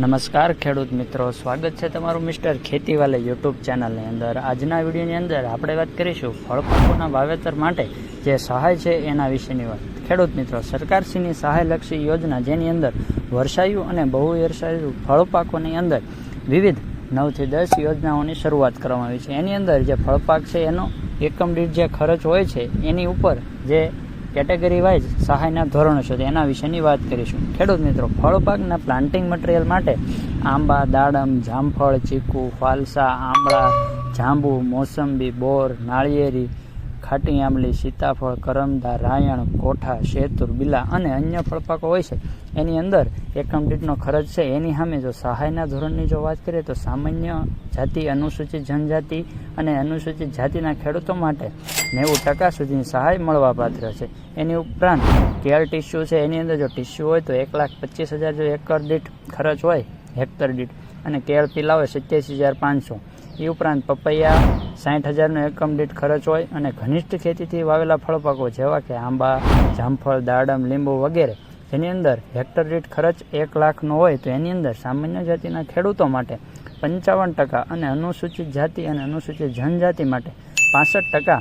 નમસ્કાર, ખેડૂત મિત્રો. સ્વાગત છે તમારું મિસ્ટર ખેતીવાલે યુટ્યુબ ચેનલની અંદર. આજના વિડીયોની અંદર આપણે વાત કરીશું ફળપાકોના વાવેતર માટે જે સહાય છે એના વિશેની વાત. ખેડૂત મિત્રો, સરકારશ્રીની સહાયલક્ષી યોજના જેની અંદર વર્ષાયુ અને બહુ વર્ષાયુ ફળપાકોની અંદર વિવિધ નવથી દસ યોજનાઓની શરૂઆત કરવામાં આવી છે. એની અંદર જે ફળપાક છે, એનો એકમ દીઠ જે ખર્ચ હોય છે, એની ઉપર જે કેટેગરી વાઇઝ સહાયના ધોરણો છે. એના વિશેની વાત કરીશું. ખેડૂત મિત્રો ફળ પાકના પ્લાન્ટિંગ મટીરિયલ માટે આંબા, દાડમ, જામફળ, ચીકુ ફાલસા આંબળા જાંબુ, મોસંબી, બોર, નાળિયેરી, ખાટી આંબલી, સીતાફળ, કરમદા, રાયણ, કોઠા, શેતુર, બિલા અને અન્ય ફળપાકો હોય છે. એની અંદર એકમ દીઠનો ખર્ચ છે. એની સામે જો સહાયના ધોરણની જો વાત કરીએ તો સામાન્ય જાતિ, અનુસૂચિત જનજાતિ અને અનુસૂચિત જાતિના ખેડૂતો માટે નેવું ટકા સુધીની સહાય મળવાપાત્ર છે. એની ઉપરાંત કેળ ટીસ્યુ છે, એની અંદર જો ટીસ્યુ હોય તો એક લાખ પચીસ હજાર જો એકર દીઠ ખર્ચ હોય, હેક્ટર દીઠ, અને કેળ પીલા હોય સત્યાસી હજાર પાંચસો. એ ઉપરાંત પપૈયા સાઠ હજારનો એકમ દીઠ ખર્ચ હોય, અને ઘનિષ્ઠ ખેતીથી વાવેલા ફળપાકો જેવા કે આંબા, જામફળ, દાડમ, લીંબુ વગેરે, જેની અંદર હેક્ટર દીઠ ખર્ચ એક લાખનો હોય તો એની અંદર સામાન્ય જાતિના ખેડૂતો માટે પંચાવન ટકા અને અનુસૂચિત જાતિ અને અનુસૂચિત જનજાતિ માટે પાસઠ ટકા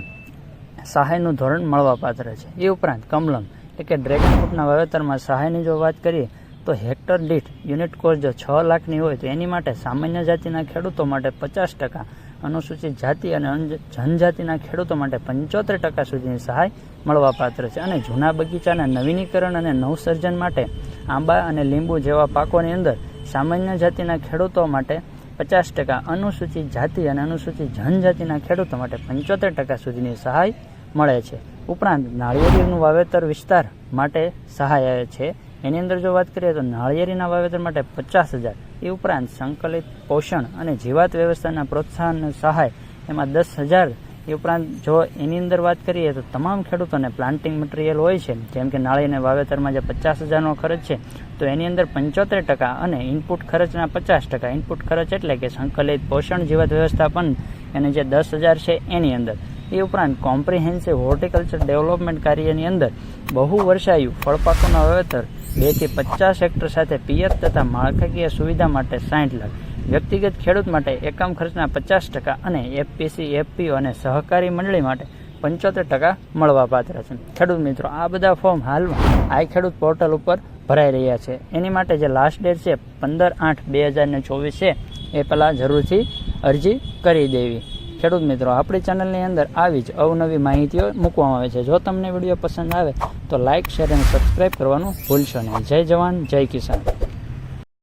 સહાયનું ધોરણ મળવાપાત્ર છે. એ ઉપરાંત કમલમ, એટલે કે ડ્રેગન ફ્રૂટના વાવેતરમાં સહાયની જો વાત કરીએ, તો હેક્ટર દીઠ યુનિટ કોસ્ટ જો છ લાખની હોય, તો એની માટે સામાન્ય જાતિના ખેડૂતો માટે પચાસ ટકા, અનુસૂચિત જાતિ અને, જનજાતિના ખેડૂતો માટે પંચોતેર ટકા સુધીની સહાય મળવાપાત્ર છે. અને જૂના બગીચાના નવીનીકરણ અને નવસર્જન માટે આંબા અને લીંબુ જેવા પાકોની અંદર સામાન્ય જાતિના ખેડૂતો માટે પચાસ ટકા અનુસૂચિત જાતિ અને અનુસૂચિત જનજાતિના ખેડૂતો માટે પંચોતેર ટકા સુધીની સહાય મળે છે. ઉપરાંત નાળિયેરીનું વાવેતર વિસ્તાર માટે સહાય આવે છે. એની અંદર જો વાત કરીએ તો નાળિયેરીના વાવેતર માટે પચાસ હજાર. એ ઉપરાંત સંકલિત પોષણ અને જીવાત વ્યવસ્થાના પ્રોત્સાહન સહાય એમાં દસ હજાર એ ઉપરાંત જો એની અંદર વાત કરીએ તો તમામ ખેડૂતોને પ્લાન્ટિંગ મટીરિયલ હોય છે, જેમ કે નાળીને વાવેતરમાં જે પચાસ હજારનો ખર્ચ છે, તો એની અંદર પંચોતેર ટકા અને ઇનપુટ ખર્ચના પચાસ ટકા. ઇનપુટ ખર્ચ એટલે કે સંકલિત પોષણ જીવત વ્યવસ્થાપન એને જે દસ હજાર છે એની અંદર. એ ઉપરાંત કોમ્પ્રિહેન્સિવ હોર્ટિકલ્ચર ડેવલપમેન્ટ કાર્યની અંદર બહુ વર્ષાયુ ફળપાકોના વાવેતર બેથી પચાસ હેક્ટર સાથે પિયત તથા માળખાકીય સુવિધા માટે સાઠ લાખ. વ્યક્તિગત ખેડૂત માટે એકમ ખર્ચના પચાસ ટકા અને એફપીસી એફપીઓ અને સહકારી મંડળી માટે પંચોતેર ટકા મળવાપાત્ર છે. ખેડૂત મિત્રો, આ બધા ફોર્મ હાલમાં આઈ ખેડૂત પોર્ટલ ઉપર ભરાઈ રહ્યા છે. એની માટે જે લાસ્ટ ડેટ છે, પંદર આઠ બે હજાર ને ચોવીસ છે, એ પહેલાં જરૂરથી અરજી કરી દેવી. ખેડૂત મિત્રો, આપણી ચેનલની અંદર આવી જ અવનવી માહિતીઓ મૂકવામાં આવે છે. જો તમને વીડિયો પસંદ આવે તો લાઇક શેર અને સબસ્ક્રાઈબ કરવાનું ભૂલશો નહીં. જય જવાન, જય કિસાન.